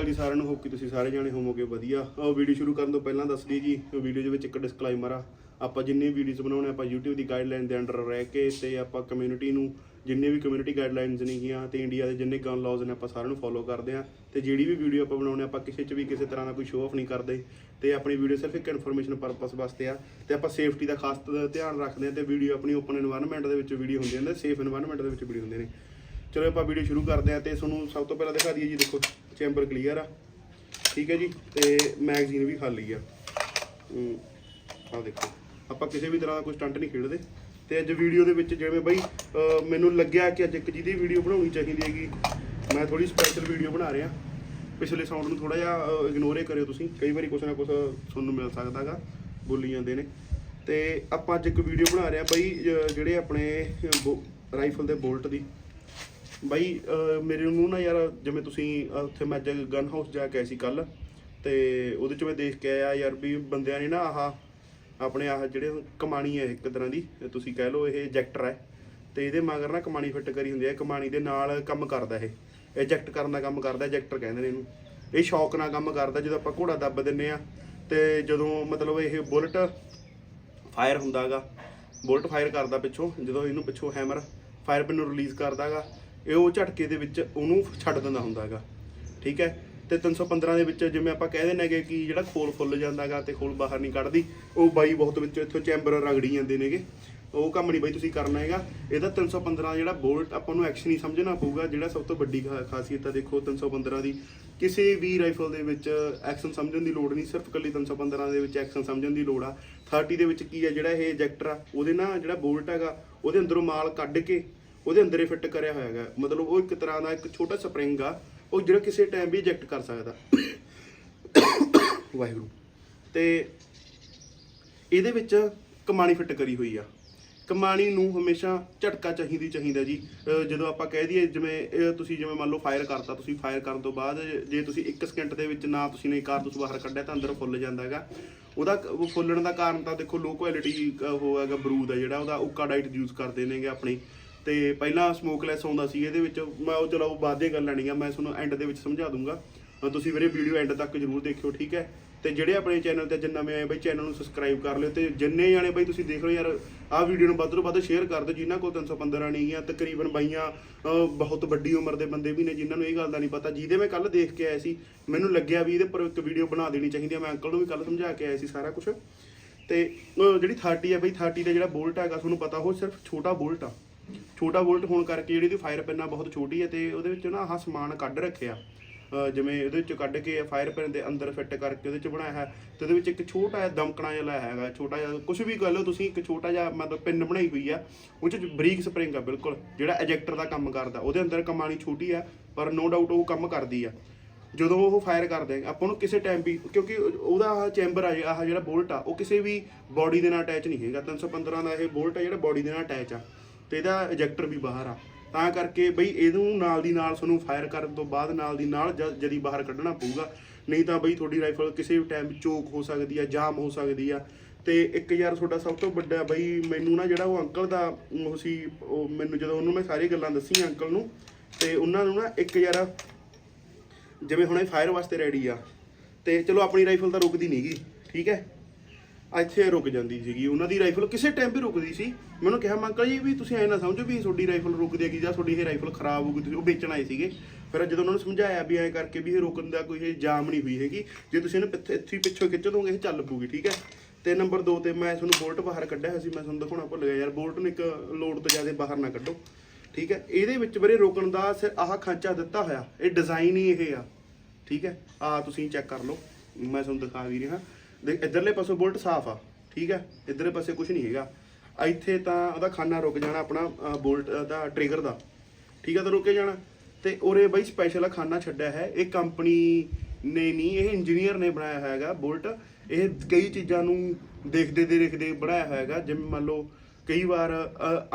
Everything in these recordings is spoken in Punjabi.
ਅਕਾਲ ਜੀ ਸਾਰਿਆਂ ਨੂੰ ਹੋਪ ਕਿ ਤੁਸੀਂ ਸਾਰੇ ਜਾਣੇ ਹੋਵੋਗੇ ਵਧੀਆ। ਆਹ ਵੀਡੀਓ ਸ਼ੁਰੂ ਕਰਨ ਤੋਂ ਪਹਿਲਾਂ ਦੱਸ ਦਈ ਜੀ ਵੀਡੀਓ ਦੇ ਵਿੱਚ ਇੱਕ ਡਿਸਕਲੇਮਰ ਆ। ਆਪਾਂ ਜਿੰਨੇ ਵੀਡੀਓਜ਼ ਬਣਾਉਣੇ, ਆਪਾਂ YouTube ਦੀ ਗਾਈਡਲਾਈਨ ਦੇ ਅੰਡਰ ਰਹਿ ਕੇ ਤੇ ਆਪਾਂ ਕਮਿਊਨਿਟੀ ਨੂੰ ਜਿੰਨੇ ਵੀ ਕਮਿਊਨਿਟੀ ਗਾਈਡਲਾਈਨਸ ਨੇਗੀਆਂ ਤੇ ਇੰਡੀਆ ਦੇ ਜਿੰਨੇ ਗਨ ਲਾਜ਼ ਨੇ, ਆਪਾਂ ਸਾਰਿਆਂ ਨੂੰ ਫੋਲੋ ਕਰਦੇ ਆ। ਤੇ ਜਿਹੜੀ ਵੀ ਵੀਡੀਓ ਆਪਾਂ ਬਣਾਉਣੇ, ਆਪਾਂ ਕਿਸੇ 'ਚ ਵੀ ਕਿਸੇ ਤਰ੍ਹਾਂ ਦਾ ਕੋਈ ਸ਼ੋਅ ਆਫ ਨਹੀਂ ਕਰਦੇ। ਤੇ ਆਪਣੀ ਵੀਡੀਓ ਸਿਰਫ ਇੱਕ ਇਨਫੋਰਮੇਸ਼ਨ ਪਰਪਸ ਵਾਸਤੇ ਆ। ਤੇ ਆਪਾਂ ਸੇਫਟੀ ਦਾ ਖਾਸ ਧਿਆਨ ਰੱਖਦੇ ਆ ਤੇ ਵੀਡੀਓ ਆਪਣੀ ਓਪਨ এনवायरमेंट ਦੇ ਵਿੱਚ ਵੀਡੀਓ ਹੁੰਦੀਆਂ ਨੇ ਸੇਫ এনवायरमेंट ਦੇ ਵਿੱਚ ਵੀਡੀਓ ਹੁੰਦੀਆਂ ਨੇ। ਚਲੋ ਆਪਾਂ ਵੀਡੀਓ ਸ਼ੁਰੂ ਕਰਦੇ ਆ ਤੇ ਤੁਹਾਨੂੰ ਸਭ ਤੋਂ ਪਹਿਲਾਂ ਦਿਖਾ ਦਈਏ ਜੀ, ਦੇਖੋ ਚੈਂਬਰ ਕਲੀਅਰ ਆ। ਠੀਕ ਹੈ ਜੀ, ਤੇ ਮੈਗਜ਼ੀਨ ਵੀ ਖਾਲੀ ਆ। ਆ ਦੇਖੋ, ਆਪਾਂ ਕਿਸੇ ਵੀ ਤਰ੍ਹਾਂ ਦਾ ਕੋਈ ਸਟੰਟ ਨਹੀਂ ਖੇਡਦੇ। ਤੇ ਅੱਜ ਵੀਡੀਓ ਦੇ ਵਿੱਚ ਜਿਵੇਂ ਬਈ ਮੈਨੂੰ ਲੱਗਿਆ ਕਿ ਅੱਜ ਇੱਕ ਜਿਹਦੀ ਵੀਡੀਓ ਬਣਾਉਣੀ ਚਾਹੀਦੀ ਹੈਗੀ। ਮੈਂ ਥੋੜੀ ਸਪੈਸ਼ਲ ਵੀਡੀਓ ਬਣਾ ਰਿਹਾ। ਪਿਛਲੇ ਸਾਊਂਡ ਨੂੰ ਥੋੜਾ ਜਿਹਾ ਇਗਨੋਰ ਹੀ ਕਰਿਓ ਤੁਸੀਂ। ਕਈ ਵਾਰੀ ਕੁਛ ਨਾ ਕੁਛ ਤੁਹਾਨੂੰ ਨੂੰ ਮਿਲ ਸਕਦਾਗਾ ਬੋਲੀ ਜਾਂਦੇ ਨੇ। ਤੇ ਆਪਾਂ ਅੱਜ ਇੱਕ ਵੀਡੀਓ ਬਣਾ ਰਹੇ ਆ ਬਈ ਜਿਹੜੇ ਆਪਣੇ ਰਾਈਫਲ ਦੇ ਬੋਲਟ ਦੀ। ਬਾਈ ਮੇਰੇ ਨੂੰ ਨਾ ਯਾਰ, ਜਿਵੇਂ ਤੁਸੀਂ ਉੱਥੇ ਮੈਂ ਅੱਜ ਗਨ ਹਾਊਸ ਜਾ ਕੇ ਆਇਆ ਸੀ ਕੱਲ, ਤੇ ਉਹਦੇ ਚ ਮੈਂ ਦੇਖ ਕੇ ਆਇਆ ਯਾਰ ਵੀ ਬੰਦਿਆਂ ਨੇ ਨਾ ਆਹ, ਆਪਣੇ ਆਹ ਜਿਹੜੇ ਕਮਾਣੀ ਹੈ ਇੱਕ ਤਰ੍ਹਾਂ ਦੀ ਤੁਸੀਂ ਕਹਿ ਲਓ ਇਹ ਇਜੈਕਟਰ ਹੈ, ਤੇ ਇਹਦੇ ਮਗਰ ਨਾ ਕਮਾਣੀ ਫਿੱਟ ਕਰੀ ਹੁੰਦੀ ਹੈ, ਕਮਾਣੀ ਦੇ ਨਾਲ ਕੰਮ ਕਰਦਾ ਇਹ ਇਜੈਕਟ ਕਰਨ ਦਾ ਕੰਮ ਕਰਦਾ ਇਜੈਕਟਰ ਕਹਿੰਦੇ ਨੇ ਇਹਨੂੰ। ਇਹ ਸ਼ੌਕ ਨਾਲ ਕੰਮ ਕਰਦਾ, ਜਦੋਂ ਆਪਾਂ ਘੋੜਾ ਦੱਬ ਦਿੰਨੇ ਆ ਤੇ ਜਦੋਂ ਮਤਲਬ ਇਹ ਬੁਲਟ ਫਾਇਰ ਹੁੰਦਾਗਾ, ਬੁਲਟ ਫਾਇਰ ਕਰਦਾ ਪਿੱਛੋਂ, ਜਦੋਂ ਇਹਨੂੰ ਪਿੱਛੋਂ ਹੈਮਰ ਫਾਇਰ ਪਿਨ ਨੂੰ ਰਿਲੀਜ਼ ਕਰਦਾਗਾ ਇਹ ਉਹ ਝਟਕੇ ਦੇ ਵਿੱਚ ਉਹਨੂੰ ਛੱਡ ਦਿੰਦਾ ਹੁੰਦਾ ਹੈਗਾ। ਠੀਕ ਹੈ? ਤੇ 315 ਦੇ ਵਿੱਚ ਜਿਵੇਂ ਆਪਾਂ ਕਹਿ ਦਿੰਦੇ ਨੇਗੇ ਕਿ ਜਿਹੜਾ ਖੋਲ ਫੁੱਲ ਜਾਂਦਾਗਾ ਤੇ ਖੋਲ ਬਾਹਰ ਨਹੀਂ ਕੱਢਦੀ, ਉਹ ਬਾਈ ਬਹੁਤ ਵਿੱਚ ਇੱਥੋਂ ਚੈਂਬਰ ਰਗੜੀ ਜਾਂਦੇ ਨੇਗੇ। ਉਹ ਕੰਮ ਨਹੀਂ ਬਾਈ ਤੁਸੀਂ ਕਰਨਾ ਹੈਗਾ। ਇਹਦਾ 315 ਜਿਹੜਾ ਬੋਲਟ ਆਪਾਂ ਨੂੰ ਐਕਸ਼ਨ ਹੀ ਸਮਝਣਾ ਪਊਗਾ, ਜਿਹੜਾ ਸਭ ਤੋਂ ਵੱਡੀ ਖਾ- ਖਾਸੀਅਤ ਆ ਦੇਖੋ 315 ਦੀ। ਕਿਸੇ ਵੀ ਰਾਈਫਲ ਦੇ ਵਿੱਚ ਐਕਸ਼ਨ ਸਮਝਣ ਦੀ ਲੋੜ ਨਹੀਂ, ਸਿਰਫ ਕੱਲੀ 315 ਦੇ ਵਿੱਚ ਐਕਸ਼ਨ ਸਮਝਣ ਦੀ ਲੋੜ ਆ। 30 ਦੇ ਵਿੱਚ ਕੀ ਆ ਜਿਹੜਾ ਇਹ ਇਜੈਕਟਰ ਆ, ਉਹਦੇ ਨਾਲ ਜਿਹੜਾ ਬੋਲਟ ਹੈਗਾ, ਉਹਦੇ ਅੰਦਰੋਂ ਮਾਲ ਕੱਢ ਕੇ ਉਹਦੇ ਅੰਦਰੇ ਫਿੱਟ ਕਰਿਆ ਹੋਇਆ ਹੈਗਾ। ਮਤਲਬ ਉਹ ਇੱਕ ਤਰ੍ਹਾਂ ਦਾ ਇੱਕ ਛੋਟਾ ਸਪਰਿੰਗ ਆ ਉਹ ਜਿਹੜਾ ਕਿਸੇ ਟਾਈਮ ਵੀ ਇਜੈਕਟ ਕਰ ਸਕਦਾ। ਵਾਹਿਗੁਰੂ। ਤੇ ਇਹਦੇ ਵਿੱਚ ਕਮਾਣੀ ਫਿੱਟ ਕਰੀ ਹੋਈ ਆ। ਕਮਾਣੀ ਨੂੰ ਹਮੇਸ਼ਾ ਝਟਕਾ ਚਾਹੀਦੀ ਚਾਹੀਦਾ ਜੀ। ਜਦੋਂ ਆਪਾਂ ਕਹਿ ਦਈਏ ਜਿਵੇਂ ਤੁਸੀਂ ਜਿਵੇਂ ਮੰਨ ਲਓ ਫਾਇਰ ਕਰਤਾ ਤੁਸੀਂ ਫਾਇਰ ਕਰਨ ਤੋਂ ਬਾਅਦ ਜੇ ਤੁਸੀਂ 1 ਸਕਿੰਟ ਦੇ ਵਿੱਚ ਨਾ ਤੁਸੀਂ ਨੇ ਕਾਰਤੂਸ ਬਾਹਰ ਕੱਢਿਆ ਤਾਂ ਅੰਦਰ ਫੁੱਲ ਜਾਂਦਾ ਹੈਗਾ। ਉਹਦਾ ਫੁੱਲਣ ਦਾ ਕਾਰਨ ਤਾਂ ਦੇਖੋ ਲੋ ਕੁਆਲਿਟੀ ਉਹ ਹੈਗਾ ਬਰੂਦ ਆ ਜਿਹੜਾ ਉਹਦਾ ਉਕਾ ਡਾਈਟ ਯੂਜ਼ ਕਰਦੇ ਨੇਗੇ ਆਪਣੀ। ਤੇ ਪਹਿਲਾਂ ਸਮੋਕਲੈਸ ਆਉਂਦਾ ਸੀ, ਇਹਦੇ ਵਿੱਚ ਮੈਂ ਉਹ ਚਲੋ ਬਾਅਦ ਦੀਆਂ ਗੱਲਾਂ ਨਹੀਂ ਆ ਮੈਂ ਤੁਹਾਨੂੰ ਐਂਡ ਦੇ ਵਿੱਚ ਸਮਝਾ ਦੂੰਗਾ। ਤੁਸੀਂ ਵੀਰੇ ਵੀਡੀਓ ਐਂਡ ਤੱਕ ਜਰੂਰ ਦੇਖਿਓ, ਠੀਕ ਹੈ? ਤੇ ਜਿਹੜੇ ਆਪਣੇ ਚੈਨਲ ਤੇ ਜਿੰਨਾ ਮੈਂ ਆਏ ਬਈ ਚੈਨਲ ਨੂੰ ਸਬਸਕ੍ਰਾਈਬ ਕਰ ਲਿਓ, ਤੇ ਜਿੰਨੇ ਜਾਣੇ ਬਈ ਤੁਸੀਂ ਦੇਖ ਲਓ ਯਾਰ, ਆਹ ਵੀਡੀਓ ਨੂੰ ਵੱਧ ਤੋਂ ਵੱਧ ਸ਼ੇਅਰ ਕਰ ਦਿਓ, ਜਿਨ੍ਹਾਂ ਕੋਲ 315 ਨਹੀਂ ਆ ਤਕਰੀਬਨ ਬਾਈਆਂ ਬਹੁਤ ਵੱਡੀ ਉਮਰ ਦੇ ਬੰਦੇ ਵੀ ਨੇ, ਜਿਨ੍ਹਾਂ ਨੂੰ ਇਹ ਗੱਲ ਦਾ ਨਹੀਂ ਪਤਾ। ਜਿਹਦੇ ਮੈਂ ਕੱਲ ਦੇਖ ਕੇ ਆਇਆ ਸੀ, ਮੈਨੂੰ ਲੱਗਿਆ ਵੀ ਇਹਦੇ ਪਰ ਇੱਕ ਵੀਡੀਓ ਬਣਾ ਦੇਣੀ ਚਾਹੀਦੀ ਆ, ਮੈਂ ਅੰਕਲ ਨੂੰ ਵੀ ਕੱਲ ਸਮਝਾ ਕੇ ਆਇਆ ਸੀ ਸਾਰਾ ਕੁਝ ਤੇ ਜਿਹੜੀ 30 ਹੈ ਬਈ 30 ਦਾ ਜਿਹੜਾ ਬੋਲਟ ਹੈਗਾ, ਤੁਹਾਨੂੰ ਪਤਾ, ਉਹ ਸਿਰਫ ਛੋਟਾ ਬੋਲਟ ਆ। ਛੋਟਾ ਬੋਲਟ ਹੋਣ ਕਰਕੇ ਜਿਹੜੀ ਉਹਦੀ ਫਾਇਰ ਪਿੰਨਾ ਬਹੁਤ ਛੋਟੀ ਹੈ ਤੇ ਉਹਦੇ ਵਿੱਚ ਨਾ ਆਹ ਸਮਾਨ ਕੱਢ ਰੱਖਿਆ। ਜਿਵੇਂ ਉਹਦੇ ਵਿੱਚ ਕੱਢ ਕੇ ਫਾਇਰ ਪਿਨ ਦੇ ਅੰਦਰ ਫਿੱਟ ਕਰਕੇ ਉਹਦੇ ਵਿੱਚ ਬਣਾਇਆ ਹੈ ਤੇ ਉਹਦੇ ਵਿੱਚ ਇੱਕ ਛੋਟਾ ਜਿਹਾ ਦਮਕਣਾ ਜਿਹਾ ਲਾਇਆ ਹੈਗਾ, ਛੋਟਾ ਜਿਹਾ ਕੁਝ ਵੀ ਕਰ ਲਓ ਤੁਸੀਂ ਇੱਕ ਛੋਟਾ ਜਿਹਾ ਮਤਲਬ ਪਿੰਨ ਬਣਾਈ ਹੋਈ ਆ, ਉਹ ਚ ਬਰੀਕ ਸਪਰਿੰਗ ਆ ਬਿਲਕੁਲ, ਜਿਹੜਾ ਇਜੈਕਟਰ ਦਾ ਕੰਮ ਕਰਦਾ, ਉਹਦੇ ਅੰਦਰ ਕਮਾਣੀ ਛੋਟੀ ਆ, ਪਰ ਨੋ ਡਾਊਟ ਉਹ ਕੰਮ ਕਰਦੀ ਆ। ਜਦੋਂ ਉਹ ਫਾਇਰ ਕਰਦੇ, ਆਪਾਂ ਨੂੰ ਕਿਸੇ ਟਾਈਮ ਵੀ, ਕਿਉਂਕਿ ਉਹਦਾ ਆਹ ਚੈਂਬਰ ਆ, ਆਹ ਜਿਹੜਾ ਬੋਲਟ ਆ, ਉਹ ਕਿਸੇ ਵੀ ਬਾਡੀ ਦੇ ਨਾਲ ਅਟੈਚ ਨਹੀਂ ਹੈਗਾ 315 ਦਾ ਇਹ ਬੋਲਟ ਆ ਜਿਹੜਾ ਬਾਡੀ ਦੇ ਨਾਲ ਅਟੈਚ ਆ। ਤੇ ਇਹਦਾ ਇਜੈਕਟਰ ਵੀ ਬਾਹਰ ਆ। ਤਾਂ ਕਰਕੇ ਬਈ ਇਹਨੂੰ ਨਾਲ ਦੀ ਨਾਲ ਤੁਹਾਨੂੰ ਫਾਇਰ ਕਰਨ ਤੋਂ ਬਾਅਦ ਨਾਲ ਦੀ ਨਾਲ ਜ- ਜਦੀ ਬਾਹਰ ਕੱਢਣਾ ਪਊਗਾ। ਨਹੀਂ ਤਾਂ ਬਈ ਤੁਹਾਡੀ ਰਾਈਫਲ ਕਿਸੇ ਵੀ ਟਾਈਮ ਚੋਕ ਹੋ ਸਕਦੀ ਆ, ਜਾਮ ਹੋ ਸਕਦੀ ਆ। ਤੇ ਇੱਕ ਯਾਰ ਤੁਹਾਡਾ ਸਭ ਤੋਂ ਵੱਡਾ ਬਈ ਮੈਨੂੰ ਨਾ ਜਿਹੜਾ ਉਹ ਅੰਕਲ ਦਾ ਉਹ ਸੀ, ਉਹ ਮੈਨੂੰ ਜਦੋਂ ਉਹਨੂੰ ਮੈਂ ਸਾਰੀ ਗੱਲਾਂ ਦੱਸੀਆਂ ਅੰਕਲ ਨੂੰ, ਤੇ ਉਹਨਾਂ ਨੂੰ ਨਾ ਇੱਕ ਯਾਰ ਜਿਵੇਂ ਹੁਣ ਇਹ ਫਾਇਰ ਵਾਸਤੇ ਰੈਡੀ ਆ। ਤੇ ਚਲੋ ਆਪਣੀ ਰਾਈਫਲ ਤਾਂ ਰੁਕਦੀ ਨਹੀਂਗੀ ਠੀਕ ਹੈ? ਇੱਥੇ ਰੁਕ ਜਾਂਦੀ ਸੀਗੀ। ਉਹਨਾਂ ਦੀ ਰਾਈਫਲ ਕਿਸੇ ਟਾਈਮ ਵੀ ਰੁਕਦੀ ਸੀ। ਮੈਨੂੰ ਕਿਹਾ, ਮੈਂ ਅੰਕਲ ਜੀ ਵੀ ਤੁਸੀਂ ਐ ਨਾ ਸਮਝੋ ਵੀ ਤੁਹਾਡੀ ਰਾਈਫਲ ਰੁਕ ਹੈਗੀ ਜਾਂ ਤੁਹਾਡੀ ਇਹ ਰਾਈਫਲ ਖਰਾਬ ਹੋ ਗਈ, ਤੁਸੀਂ ਉਹ ਵੇਚਣ ਆਏ ਸੀਗੇ। ਫਿਰ ਜਦੋਂ ਉਹਨਾਂ ਨੂੰ ਸਮਝਾਇਆ ਵੀ ਐਂ ਕਰਕੇ ਵੀ ਇਹ ਰੁਕਣ ਦਾ ਕੋਈ ਇਹ ਜਾਮ ਨਹੀਂ ਹੋਈ ਹੈਗੀ, ਜੇ ਤੁਸੀਂ ਇਹਨੂੰ ਪਿੱਛੇ ਇੱਥੇ ਪਿੱਛੋਂ ਖਿੱਚ ਦੋਗੇ ਇਹ ਚੱਲ ਪੂਗੀ ਠੀਕ ਹੈ? ਤੇ ਨੰਬਰ 2 ਤੇ ਮੈਂ ਤੁਹਾਨੂੰ ਬੋਲਟ ਬਾਹਰ ਕੱਢਿਆ ਹੋਇਆ ਸੀ, ਮੈਂ ਤੁਹਾਨੂੰ ਦਿਖਾਉਣਾ ਭੁੱਲ ਗਿਆ ਯਾਰ ਬੋਲਟ ਨੂੰ ਇੱਕ ਲੋਡ ਤੋਂ ਜ਼ਿਆਦਾ ਬਾਹਰ ਨਾ ਕੱਢੋ, ਠੀਕ ਹੈ? ਇਹਦੇ ਵਿੱਚ ਵੀਰੇ ਰੋਕਣ ਦਾ ਸਿਰ ਆਹ ਖਾਂਚਾ ਦਿੱਤਾ ਹੋਇਆ, ਇਹ ਡਿਜ਼ਾਈਨ ਹੀ ਇਹ ਆ, ਠੀਕ ਹੈ? ਆ ਤੁਸੀਂ ਚੈੱਕ ਕਰ ਲਓ, ਮੈਂ ਤੁਹਾਨੂੰ ਦਿਖਾ ਵੀ ਰਿਹਾ। ਦੇਖ ਇਧਰਲੇ ਪਾਸੋਂ ਬੁਲਟ ਸਾਫ਼ ਆ, ਠੀਕ ਹੈ ਇਧਰਲੇ ਪਾਸੇ ਕੁਝ ਨਹੀਂ ਹੈਗਾ। ਇੱਥੇ ਤਾਂ ਉਹਦਾ ਖਾਨਾ ਰੁਕ ਜਾਣਾ ਆਪਣਾ ਬੋਲਟ ਦਾ ਟ੍ਰਿਗਰ ਦਾ। ਠੀਕ ਹੈ ਤਾਂ ਰੁਕੇ ਜਾਣਾ। ਤੇ ਉਰੇ ਬਈ ਸਪੈਸ਼ਲ ਖਾਨਾ ਛੱਡਿਆ ਹੈ। ਇਹ ਕੰਪਨੀ ਨੇ ਨਹੀਂ ਇਹ ਇੰਜੀਨੀਅਰ ਨੇ ਬਣਾਇਆ ਹੋਇਆ ਹੈਗਾ ਬੋਲਟ। ਇਹ ਕਈ ਚੀਜ਼ਾਂ ਨੂੰ ਦੇਖਦੇ ਦੇ ਦੇਖਦੇ ਬਣਾਇਆ ਹੋਇਆ ਹੈਗਾ। ਜਿਵੇਂ ਮੰਨ ਲਓ ਕਈ ਵਾਰ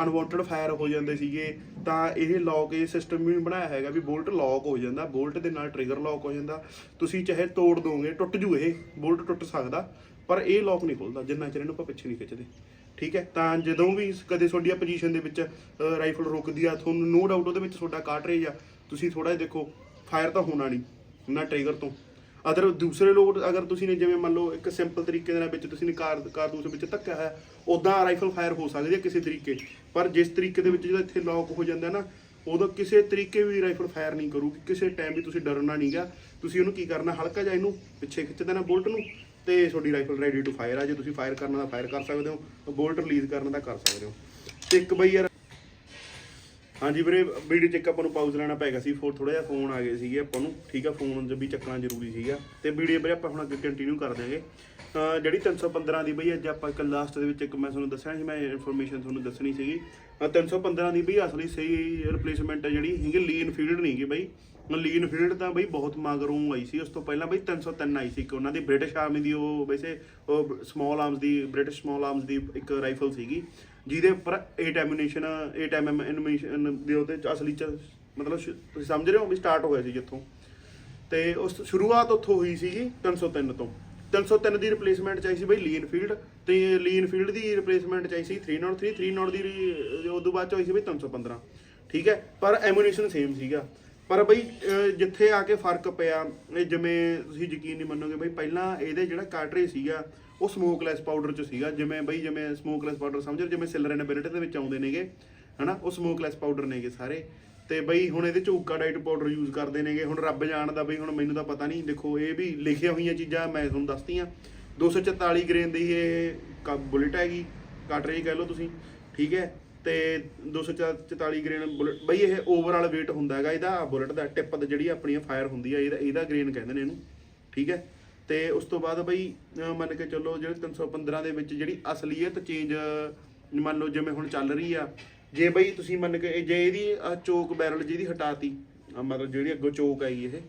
ਅਨਵਾਂਟਡ ਫਾਇਰ ਹੋ ਜਾਂਦੇ ਸੀਗੇ, ਤਾਂ ਇਹ ਲੌਕ ਇਹ ਸਿਸਟਮ ਵੀ ਬਣਾਇਆ ਹੈਗਾ ਵੀ ਬੋਲਟ ਲੌਕ ਹੋ ਜਾਂਦਾ, ਬੋਲਟ ਦੇ ਨਾਲ ਟ੍ਰਿਗਰ ਲੌਕ ਹੋ ਜਾਂਦਾ। ਤੁਸੀਂ ਚਾਹੇ ਤੋੜ ਦੋਗੇ, ਟੁੱਟ ਜੂ ਇਹ, ਬੋਲਟ ਟੁੱਟ ਸਕਦਾ, ਪਰ ਇਹ ਲੌਕ ਨਹੀਂ ਖੁੱਲਦਾ, ਜਿੰਨਾ ਚਿਰ ਇਹਨੂੰ ਆਪਾਂ ਪਿੱਛੇ ਨਹੀਂ ਖਿੱਚਦੇ। ਠੀਕ ਹੈ? ਤਾਂ ਜਦੋਂ ਵੀ ਕਦੇ ਤੁਹਾਡੀ ਪੋਜੀਸ਼ਨ ਦੇ ਵਿੱਚ ਰਾਈਫਲ ਰੁਕਦੀ ਆ, ਤੁਹਾਨੂੰ ਨੋ ਡਾਊਟ ਉਹਦੇ ਵਿੱਚ ਤੁਹਾਡਾ ਕਾਰਟਰੇਜ ਆ। ਤੁਸੀਂ ਥੋੜਾ ਜਿਹਾ ਦੇਖੋ ਫਾਇਰ ਤਾਂ ਹੋਣਾ ਨਹੀਂ, ਨਾ ਟ੍ਰਿਗਰ ਤੋਂ। ਅਦਰ ਦੂਸਰੇ ਲੋਕ, ਅਗਰ ਤੁਸੀਂ ਨੇ ਜਿਵੇਂ ਮੰਨ ਲਓ ਇੱਕ ਸਿੰਪਲ ਤਰੀਕੇ ਦੇ ਨਾਲ ਵਿੱਚ ਤੁਸੀਂ ਨੇ ਕਾਰ, ਕਾਰਤੂਸ ਵਿੱਚ ਧੱਕਿਆ ਹੈ ਉਦਾਂ ਰਾਈਫਲ ਫਾਇਰ ਹੋ ਸਕਦੀ ਹੈ ਕਿਸੇ ਤਰੀਕੇ। ਪਰ ਜਿਸ ਤਰੀਕੇ ਦੇ ਵਿੱਚ ਜਿਹੜਾ ਇੱਥੇ ਲੌਕ ਹੋ ਜਾਂਦਾ ਨਾ ਉਦੋਂ ਕਿਸੇ ਤਰੀਕੇ ਵੀ ਰਾਈਫਲ ਫਾਇਰ ਨਹੀਂ ਕਰੂਗੀ। ਕਿਸੇ ਟਾਈਮ ਵੀ ਤੁਸੀਂ ਡਰਨਾ ਨਹੀਂਗਾ ਤੁਸੀਂ ਉਹਨੂੰ ਕੀ ਕਰਨਾ, ਹਲਕਾ ਜਿਹਾ ਇਹਨੂੰ ਪਿੱਛੇ ਖਿੱਚ ਦੇਣਾ ਬੁਲਟ ਨੂੰ ਤੇ ਤੁਹਾਡੀ ਰਾਈਫਲ ਰੈਡੀ ਟੂ ਫਾਇਰ ਆ। ਜੇ ਤੁਸੀਂ ਫਾਇਰ ਕਰਨਾ ਤਾਂ ਫਾਇਰ ਕਰ ਸਕਦੇ ਹੋ ਬੁਲਟ ਰਿਲੀਜ਼ ਕਰਨਾ ਤਾਂ ਕਰ ਸਕਦੇ ਹੋ। ਤੇ ਇੱਕ ਬਈ ਯਾਰ ਹਾਂਜੀ ਵੀਰੇ ਵੀਡੀਓ ਚ ਇੱਕ ਆਪਾਂ ਨੂੰ ਪਾਉਜ਼ ਲੈਣਾ ਪੈ ਗਿਆ ਸੀ ਫੋਰ ਥੋੜਾ ਜਿਹਾ ਫੋਨ ਆ ਗਏ ਸੀਗੇ ਆਪਾਂ ਨੂੰ, ਠੀਕ ਆ ਫੋਨ ਜਦ ਵੀ ਚੱਕਣਾ ਜ਼ਰੂਰੀ ਸੀਗਾ। ਤੇ ਵੀਡੀਓ ਵੀਰੇ ਆਪਾਂ ਹੁਣ ਅੱਗੇ ਕੰਟੀਨਿਊ ਕਰ ਦਿਆਂਗੇ। ਅਹ ਜਿਹੜੀ 315 ਦੀ ਬਈ ਅੱਜ ਆਪਾਂ ਇੱਕ ਲਾਸਟ ਦੇ ਵਿੱਚ ਇੱਕ ਮੈਂ ਤੁਹਾਨੂੰ ਦੱਸਿਆ ਸੀ, ਮੈਂ ਇਨਫੋਰਮੇਸ਼ਨ ਤੁਹਾਨੂੰ ਦੱਸਣੀ ਸੀਗੀ। ਅਹ 315 ਦੀ ਬਈ ਅਸਲੀ ਸਹੀ ਰਿਪਲੇਸਮੈਂਟ ਜਿਹੜੀ ਹੈਗੀ ਲੀਨ ਫੀਲਡ ਨਹੀਂ ਗੀ ਬਈ। ਲੀਨ ਫੀਲਡ ਤਾਂ ਬਈ ਬਹੁਤ ਮਗਰੋਂ ਆਈ ਸੀ, ਉਸ ਤੋਂ ਪਹਿਲਾਂ ਬਈ 303 ਆਈ ਸੀ ਕਿ ਉਹਨਾਂ ਦੀ ਬ੍ਰਿਟਿਸ਼ ਆਰਮੀ ਦੀ ਉਹ ਵੈਸੇ ਉਹ ਸਮਾਲ ਆਰਮਸ ਦੀ ਬ੍ਰਿਟਿਸ਼ ਸਮਾਲ ਆਰਮਸ ਦੀ ਇੱਕ ਰਾਈਫਲ ਸੀਗੀ, ਜਿਹਦੇ ਉੱਪਰ 8 ਐਮੂਨੇਸ਼ਨ 8 ਐਮ ਐਮੂਨੇਸ਼ਨ ਦੇ ਉਹਦੇ ਚ ਅਸਲੀ ਚ ਮਤਲਬ ਤੁਸੀਂ ਸਮਝ ਰਹੇ ਹੋ ਵੀ ਸਟਾਰਟ ਹੋਇਆ ਸੀ ਜਿੱਥੋਂ। ਤੇ ਉਸ ਸ਼ੁਰੂਆਤ ਉੱਥੋਂ ਹੋਈ ਸੀਗੀ 303 ਤੋਂ। 303 ਦੀ ਰਿਪਲੇਸਮੈਂਟ ਚਾਹੀ ਸੀ ਬਈ ਲੀਨ ਫੀਲਡ ਤੇ ਲੀਨ ਫੀਲਡ ਦੀ ਰਿਪਲੇਸਮੈਂਟ ਚਾਹੀ ਸੀ 303 303 ਦੀ ਰੀ- ਉਦੋਂ ਬਾਅਦ ਚ ਹੋਈ ਸੀ ਬਈ 315 ਠੀਕ ਹੈ, ਪਰ ਐਮੂਨੇਸ਼ਨ ਸੇਮ ਸੀਗਾ। ਪਰ ਬਈ ਜਿੱਥੇ ਆ ਕੇ ਫ਼ਰਕ ਪਿਆ, ਇਹ ਜਿਵੇਂ ਤੁਸੀਂ ਯਕੀਨ ਨਹੀਂ ਮੰਨੋਗੇ ਬਈ, ਪਹਿਲਾਂ ਇਹਦੇ ਜਿਹੜਾ ਕਾਰਟਰੇਜ ਸੀਗਾ, ਉਹ ਸਮੋਕਲੈਸ ਪਾਊਡਰ ਚ ਸੀਗਾ। ਜਿਵੇਂ ਬਈ, ਜਿਵੇਂ ਸਮੋਕਲੈਸ ਪਾਊਡਰ ਸਮਝੋ ਜਿਵੇਂ ਸਿਲਰ ਐਂਡ ਬਿਲਟ ਦੇ ਵਿੱਚ ਆਉਂਦੇ ਨੇਗੇ, ਹਨਾ, ਉਹ ਸਮੋਕਲੈਸ ਪਾਊਡਰ ਨੇਗੇ ਸਾਰੇ। ਤੇ ਬਈ, ਹੁਣ ਇਹਦੇ ਚ ਊਕਾ ਡਾਈਟ ਪਾਊਡਰ ਯੂਜ਼ ਕਰਦੇ ਨੇਗੇ। ਹੁਣ ਰੱਬ ਜਾਣਦਾ ਬਈ, ਹੁਣ ਮੈਨੂੰ ਤਾਂ ਪਤਾ ਨਹੀਂ, ਦੇਖੋ, ਇਹ ਵੀ ਲਿਖੀਆਂ ਹੋਈਆਂ ਚੀਜ਼ਾਂ ਮੈਂ ਤੁਹਾਨੂੰ ਦੱਸਤੀਆਂ। 244 ਗ੍ਰੇਨ ਦੀ ਇਹ ਬੁਲਟ ਹੈਗੀ ਕਾਟਰੇਜ ਕਹਿ ਲਓ ਤੁਸੀਂ, ਠੀਕ ਹੈ? ਤੇ 244 ਗ੍ਰੇਨ ਬੁਲਟ ਬਈ ਇਹ ਓਵਰਆਲ weight ਹੁੰਦਾ ਹੈਗਾ, ਇਹਦਾ ਬੁਲਟ ਦਾ ਟਿਪ ਦਾ ਜਿਹੜੀ ਆਪਣੀ ਫਾਇਰ ਹੁੰਦੀ ਹੈ ਇਹਦਾ ਇਹਦਾ ਗ੍ਰੇਨ ਕਹਿੰਦੇ ਨੇ ਇਹਨੂੰ, ਠੀਕ ਹੈ? ਤੇ ਉਸ ਤੋਂ ਬਾਅਦ ਬਈ ਮੰਨ ਕੇ ਚੱਲੋ ਜਿਹੜੇ 315 ਦੇ ਵਿੱਚ ਜਿਹੜੀ ਅਸਲੀਅਤ ਚੇਂਜ ਮੰਨ ਲਓ ਜਿਵੇਂ ਹੁਣ ਚੱਲ ਰਹੀ ਆ, ਜੇ ਬਈ ਤੁਸੀਂ ਮੰਨ ਕੇ, ਜੇ ਇਹਦੀ ਆਹ ਚੋਕ ਬੈਰਲ ਜਿਹਦੀ ਹਟਾਤੀ, ਆਹ ਮਤਲਬ ਜਿਹੜੀ ਅੱਗੋਂ ਚੋਕ ਆਈ ਇਹ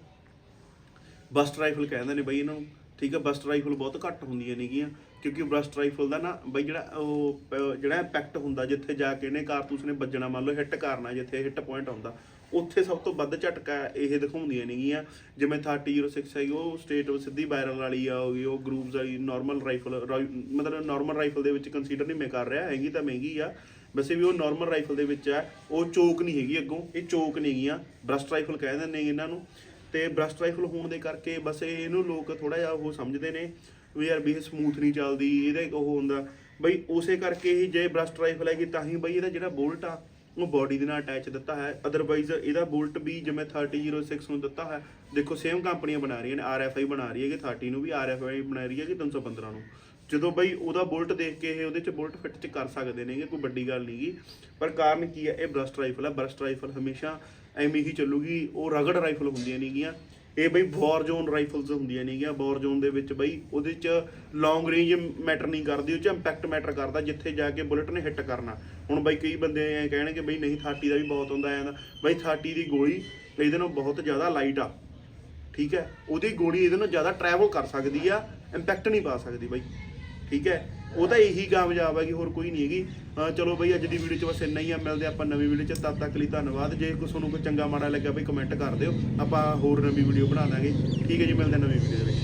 ਬਸਟ ਰਾਈਫਲ ਕਹਿੰਦੇ ਨੇ ਬਈ ਇਹਨਾਂ ਨੂੰ ਠੀਕ ਹੈ? ਬਸਟ ਰਾਈਫਲ ਬਹੁਤ ਘੱਟ ਹੁੰਦੀਆਂ ਨੇਗੀਆਂ ਕਿਉਂਕਿ ਬਸਟ ਰਾਈਫਲ ਦਾ ਨਾ ਬਈ ਜਿਹੜਾ ਉਹ ਪ- ਜਿਹੜਾ ਇੰਪੈਕਟ ਹੁੰਦਾ ਜਿੱਥੇ ਜਾ ਕੇ ਇਹਨੇ ਕਾਰਤੂਸ ਨੇ ਵੱਜਣਾ, ਮੰਨ ਲਓ ਹਿੱਟ ਕਰਨਾ, ਜਿੱਥੇ ਹਿੱਟ ਪੁਆਇੰਟ ਆਉਂਦਾ, ਉੱਥੇ ਸਭ ਤੋਂ ਵੱਧ ਝਟਕਾ ਇਹ ਦਿਖਾਉਂਦੀਆਂ ਨੇਗੀਆਂ। ਜਿਵੇਂ 3006 ਹੈਗੀ ਉਹ ਸਟੇਟ ਸਿੱਧੀ ਵਾਇਰਲ ਵਾਲੀ ਆ ਹੋ ਗਈ ਉਹ ਗਰੂਪਸ ਵਾਲੀ ਨਾਰਮਲ ਰਾਈਫਲ ਮਤਲਬ ਨਾਰਮਲ ਰਾਈਫਲ ਦੇ ਵਿੱਚ ਕੰਸੀਡਰ ਨਹੀਂ ਮੈਂ ਕਰ ਰਿਹਾ, ਹੈਗੀ ਤਾਂ ਮਹਿੰਗੀ ਆ। ਵੈਸੇ ਵੀ ਉਹ ਨਾਰਮਲ ਰਾਈਫਲ ਦੇ ਵਿੱਚ ਆ, ਉਹ ਚੋਕ ਨਹੀਂ ਹੈਗੀ ਅੱਗੋਂ, ਇਹ ਚੋਕ ਨਹੀਂ ਹੈਗੀਆਂ ਬ੍ਰਸਟ ਰਾਈਫਲ ਕਹਿ ਦਿੰਦੇ ਨੇ ਇਹਨਾਂ ਨੂੰ। ਤੇ ਬ੍ਰਸਟ ਰਾਈਫਲ ਹੋਣ ਦੇ ਕਰਕੇ ਬਸ ਇਹ- ਇਹਨੂੰ ਲੋਕ ਥੋੜਾ ਜਿਹਾ ਉਹ ਸਮਝਦੇ ਨੇ। ਵੀ ਯਾਰ ਵੀ ਇਹ ਸਮੂਥ ਨਹੀਂ ਚੱਲਦੀ, ਇਹਦੇ ਉਹ ਹੁੰਦਾ। ਬਈ ਉਸੇ ਕਰਕੇ ਹੀ ਜੇ ਬ੍ਰਸਟ ਰਾਈਫਲ ਹੈਗੀ ਤਾਂ ਹੀ ਬਈ ਇਹਦਾ ਜਿਹੜਾ ਬੋਲਟ ਆ ਉਹ ਬਾਡੀ ਦੇ ਨਾਲ ਅਟੈਚ ਦਿੱਤਾ ਹੈ। ਅਦਰਵਾਈਜ਼ ਇਹਦਾ ਬੋਲਟ ਵੀ ਜਿਵੇਂ 3006 ਨੂੰ ਦਿੱਤਾ ਹੈ, ਦੇਖੋ ਸੇਮ ਕੰਪਨੀਆਂ ਬਣਾ ਰਹੀਆਂ ਨੇ ਆਰਐਫਆਈ ਬਣਾ ਰਹੀ ਹੈ ਕਿ 30 ਨੂੰ ਵੀ ਆਰਐਫਆਈ ਬਣਾ ਰਹੀ ਹੈ ਕਿ 315 ਨੂੰ। ਜਦੋਂ ਬਈ ਉਹਦਾ ਬੁਲਟ ਦੇਖ ਕੇ ਇਹ ਉਹਦੇ ਚ ਬੁਲਟ ਫਿੱਟ ਚ ਕਰ ਸਕਦੇ ਨੇਗੇ ਕੋਈ ਵੱਡੀ ਗੱਲ ਨਹੀਂਗੀ ਪਰ ਕਾਰਨ ਕੀ ਹੈ, ਇਹ ਬਰਸਟ ਰਾਈਫਲ ਹੈ ਬ੍ਰਸਟ ਰਾਈਫਲ ਹਮੇਸ਼ਾ ਐਵੇਂ ਹੀ ਚੱਲੂਗੀ, ਉਹ ਰਗੜ ਰਾਈਫਲ ਹੁੰਦੀਆਂ ਨੇਗੀਆਂ। ਇਹ ਬਈ ਬੋਰ ਜ਼ੋਨ ਰਾਈਫਲਸ ਹੁੰਦੀਆਂ ਨੇਗੀਆਂ, ਬੋਰ ਜ਼ੋਨ ਦੇ ਵਿੱਚ ਬਈ ਉਹਦੇ ਚ ਲੌਂਗ ਰੇਂਜ ਮੈਟਰ ਨਹੀਂ ਕਰਦੀ, ਉਹ ਚ ਇੰਪੈਕਟ ਮੈਟਰ ਕਰਦਾ, ਜਿੱਥੇ ਜਾ ਕੇ ਬੁਲਟ ਨੇ ਹਿੱਟ ਕਰਨਾ। ਹੁਣ ਬਈ ਕਈ ਬੰਦੇ ਐ ਕਹਿਣਗੇ ਬਈ ਨਹੀਂ 30 ਦਾ ਵੀ ਬਹੁਤ ਹੁੰਦਾ, ਐਂ ਦਾ। ਬਈ 30 ਦੀ ਗੋਲੀ ਇਹਦੇ ਨਾਲ ਬਹੁਤ ਜ਼ਿਆਦਾ ਲਾਈਟ ਆ, ਠੀਕ ਹੈ? ਉਹਦੀ ਗੋਲੀ ਇਹਦੇ ਨਾਲ ਜ਼ਿਆਦਾ ਟਰੈਵਲ ਕਰ ਸਕਦੀ ਆ ਇੰਪੈਕਟ ਨਹੀਂ ਪਾ ਸਕਦੀ ਬਈ। ਠੀਕ ਹੈ? ਉਹ ਤਾਂ ਇਹੀ ਕਾਮਯਾਬ ਹੈ ਕਿ ਹੋਰ ਕੋਈ ਨਹੀਂ ਹੈਗੀ। ਚਲੋ ਬਈ, ਅੱਜ ਦੀ ਵੀਡੀਓ 'ਚ ਬਸ ਇੰਨਾ ਹੀ ਆ। ਮਿਲਦੇ ਆਪਾਂ ਨਵੀਂ ਵੀਡੀਓ 'ਚ। ਤਦ ਤੱਕ ਲਈ ਧੰਨਵਾਦ। ਜੇ ਕੋਈ ਤੁਹਾਨੂੰ ਕੋਈ ਚੰਗਾ ਮਾੜਾ ਲੱਗਾ ਬਈ ਕਮੈਂਟ ਕਰ ਦਿਓ। ਆਪਾਂ ਹੋਰ ਨਵੀਂ ਵੀਡੀਓ ਬਣਾ ਦਾਂਗੇ। ਠੀਕ ਹੈ ਜੀ, ਮਿਲਦੇ ਹਾਂ ਨਵੀਂ ਵੀਡੀਓ ਦੇ ਵਿੱਚ।